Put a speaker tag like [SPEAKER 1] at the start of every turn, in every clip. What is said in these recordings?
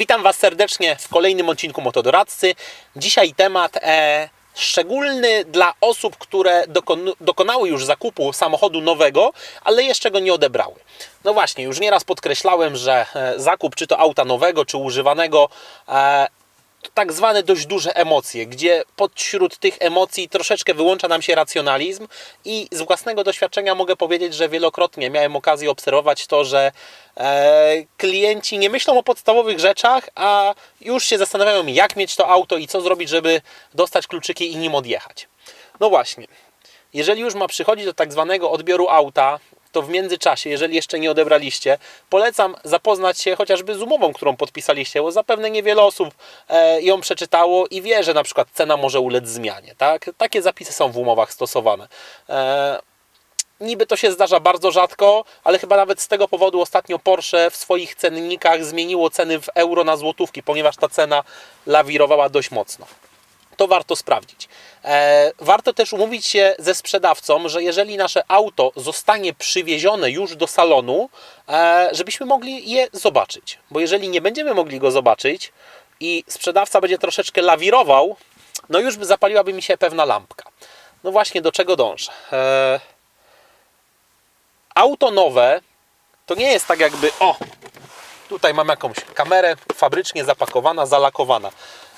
[SPEAKER 1] Witam Was serdecznie w kolejnym odcinku Motodoradcy. Dzisiaj temat e, szczególny dla osób, które dokon, dokonały już zakupu samochodu nowego, ale jeszcze go nie odebrały. No właśnie, już nieraz podkreślałem, że e, zakup czy to auta nowego, czy używanego e, tak zwane dość duże emocje, gdzie pośród tych emocji troszeczkę wyłącza nam się racjonalizm i z własnego doświadczenia mogę powiedzieć, że wielokrotnie miałem okazję obserwować to, że e, klienci nie myślą o podstawowych rzeczach, a już się zastanawiają, jak mieć to auto i co zrobić, żeby dostać kluczyki i nim odjechać. No właśnie, jeżeli już ma przychodzić do tak zwanego odbioru auta, to w międzyczasie, jeżeli jeszcze nie odebraliście, polecam zapoznać się chociażby z umową, którą podpisaliście, bo zapewne niewiele osób e, ją przeczytało i wie, że na przykład cena może ulec zmianie. Tak? Takie zapisy są w umowach stosowane. E, Niby to się zdarza bardzo rzadko, ale chyba nawet z tego powodu ostatnio Porsche w swoich cennikach zmieniło ceny w euro na złotówki, ponieważ ta cena lawirowała dość mocno to warto sprawdzić. E, warto też umówić się ze sprzedawcą, że jeżeli nasze auto zostanie przywiezione już do salonu, e, żebyśmy mogli je zobaczyć. Bo jeżeli nie będziemy mogli go zobaczyć i sprzedawca będzie troszeczkę lawirował, no już by zapaliłaby mi się pewna lampka. No właśnie, do czego dążę? E, auto nowe to nie jest tak jakby, o, tutaj mam jakąś kamerę fabrycznie zapakowana, zalakowana.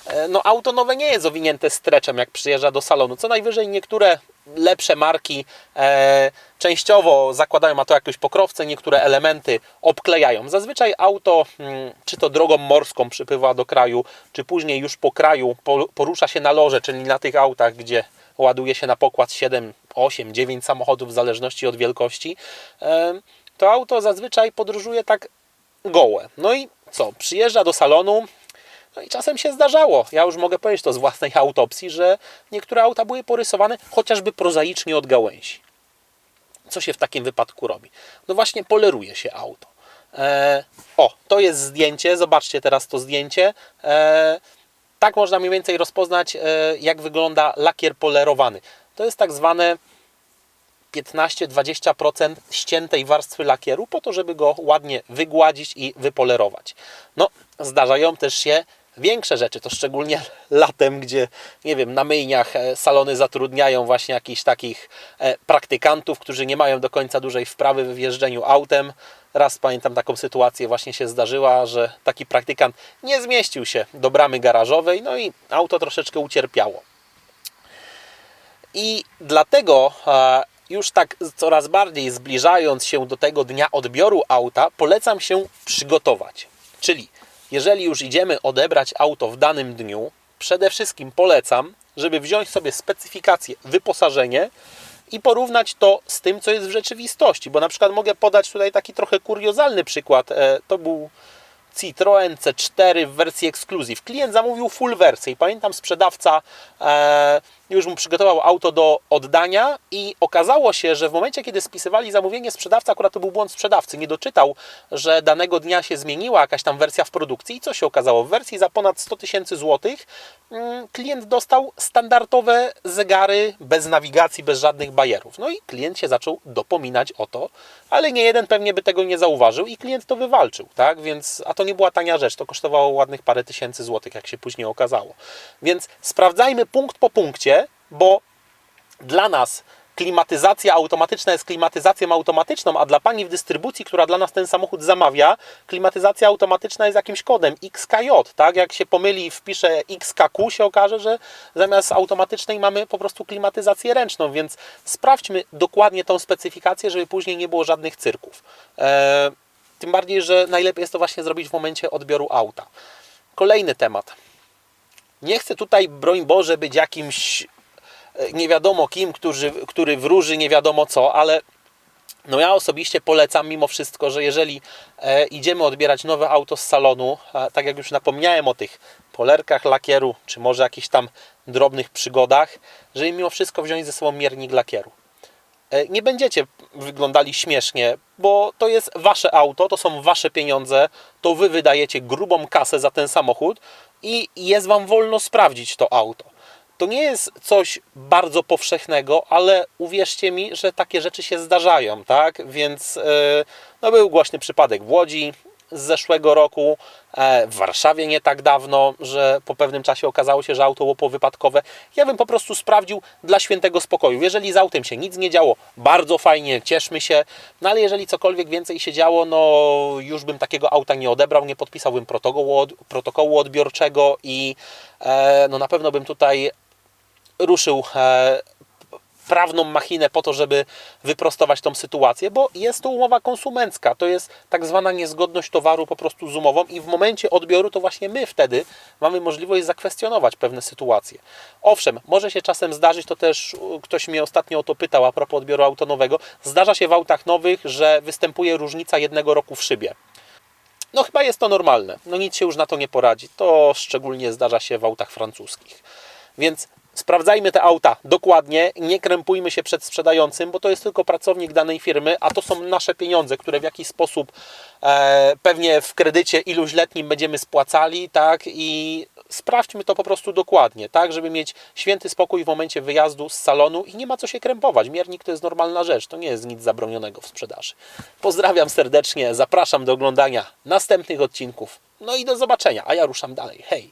[SPEAKER 1] E, no auto nowe nie jest owinięte streczem, jak przyjeżdża do salonu. Co najwyżej niektóre lepsze marki e, częściowo zakładają na to jakieś pokrowce, niektóre elementy obklejają. Zazwyczaj auto, mm, czy to drogą morską przypływa do kraju, czy później już po kraju po, porusza się na loże, czyli na tych autach, gdzie ładuje się na pokład 7, 8, 9 samochodów w zależności od wielkości. E, to auto zazwyczaj podróżuje tak gołe. No i co? Przyjeżdża do salonu, no i czasem się zdarzało, ja już mogę powiedzieć to z własnej autopsji, że niektóre auta były porysowane chociażby prozaicznie od gałęzi. Co się w takim wypadku robi? No właśnie poleruje się auto. E, o, to jest zdjęcie, zobaczcie teraz to zdjęcie. E, tak można mniej więcej rozpoznać, e, jak wygląda lakier polerowany. To jest tak zwane 15-20% ściętej warstwy lakieru po to, żeby go ładnie wygładzić i wypolerować. No, zdarzają też się większe rzeczy, to szczególnie latem, gdzie, nie wiem, na myjniach e, salony zatrudniają właśnie jakichś takich e, praktykantów, którzy nie mają do końca dużej wprawy w jeżdżeniu autem. Raz pamiętam taką sytuację właśnie się zdarzyła, że taki praktykant nie zmieścił się do bramy garażowej, no i auto troszeczkę ucierpiało. I dlatego już tak coraz bardziej zbliżając się do tego dnia odbioru auta, polecam się przygotować. Czyli jeżeli już idziemy odebrać auto w danym dniu, przede wszystkim polecam, żeby wziąć sobie specyfikację, wyposażenie i porównać to z tym, co jest w rzeczywistości. Bo na przykład mogę podać tutaj taki trochę kuriozalny przykład. E, To był Citroen C4 w wersji Exclusive. Klient zamówił full wersję i pamiętam sprzedawca e, już mu przygotował auto do oddania i okazało się, że w momencie, kiedy spisywali zamówienie sprzedawca, akurat to był błąd sprzedawcy, nie doczytał, że danego dnia się zmieniła jakaś tam wersja w produkcji i co się okazało? W wersji za ponad 100 tysięcy złotych mm, klient dostał standardowe zegary bez nawigacji, bez żadnych bajerów. No i klient się zaczął dopominać o to, ale nie jeden pewnie by tego nie zauważył i klient to wywalczył, tak? Więc, a to nie była tania rzecz, to kosztowało ładnych parę tysięcy złotych, jak się później okazało. Więc sprawdzajmy punkt po punkcie, bo dla nas klimatyzacja automatyczna jest klimatyzacją automatyczną, a dla pani w dystrybucji, która dla nas ten samochód zamawia, klimatyzacja automatyczna jest jakimś kodem XKJ, tak? Jak się pomyli, wpisze XKQ, się okaże, że zamiast automatycznej mamy po prostu klimatyzację ręczną, więc sprawdźmy dokładnie tą specyfikację, żeby później nie było żadnych cyrków. Eee, tym bardziej, że najlepiej jest to właśnie zrobić w momencie odbioru auta. Kolejny temat. Nie chcę tutaj, broń Boże, być jakimś nie wiadomo kim, który, który wróży nie wiadomo co, ale no ja osobiście polecam mimo wszystko, że jeżeli e, idziemy odbierać nowe auto z salonu, a tak jak już napomniałem o tych polerkach lakieru, czy może jakichś tam drobnych przygodach, żeby mimo wszystko wziąć ze sobą miernik lakieru. E, nie będziecie wyglądali śmiesznie, bo to jest wasze auto, to są wasze pieniądze, to wy wydajecie grubą kasę za ten samochód i jest wam wolno sprawdzić to auto. To nie jest coś bardzo powszechnego, ale uwierzcie mi, że takie rzeczy się zdarzają, tak? Więc yy, no był głośny przypadek w Łodzi. z zeszłego roku e, w Warszawie nie tak dawno, że po pewnym czasie okazało się, że auto było powypadkowe. Ja bym po prostu sprawdził dla świętego spokoju. Jeżeli z autem się nic nie działo, bardzo fajnie, cieszmy się, no ale jeżeli cokolwiek więcej się działo, no już bym takiego auta nie odebrał, nie podpisałbym protokołu, protokołu odbiorczego i e, no na pewno bym tutaj ruszył e, prawną machinę po to, żeby wyprostować tą sytuację, bo jest to umowa konsumencka, to jest tak zwana niezgodność towaru po prostu z umową i w momencie odbioru to właśnie my wtedy mamy możliwość zakwestionować pewne sytuacje. Owszem, może się czasem zdarzyć, to też ktoś mnie ostatnio o to pytał a propos odbioru auto nowego, zdarza się w autach nowych, że występuje różnica jednego roku w szybie. No chyba jest to normalne. No nic się już na to nie poradzi. To szczególnie zdarza się w autach francuskich. Więc sprawdzajmy te auta dokładnie, nie krępujmy się przed sprzedającym, bo to jest tylko pracownik danej firmy, a to są nasze pieniądze, które w jakiś sposób e, pewnie w kredycie iluś letnim będziemy spłacali, tak? I sprawdźmy to po prostu dokładnie, tak? Żeby mieć święty spokój w momencie wyjazdu z salonu i nie ma co się krępować. Miernik to jest normalna rzecz, to nie jest nic zabronionego w sprzedaży. Pozdrawiam serdecznie, zapraszam do oglądania następnych odcinków. No i do zobaczenia, a ja ruszam dalej. Hej!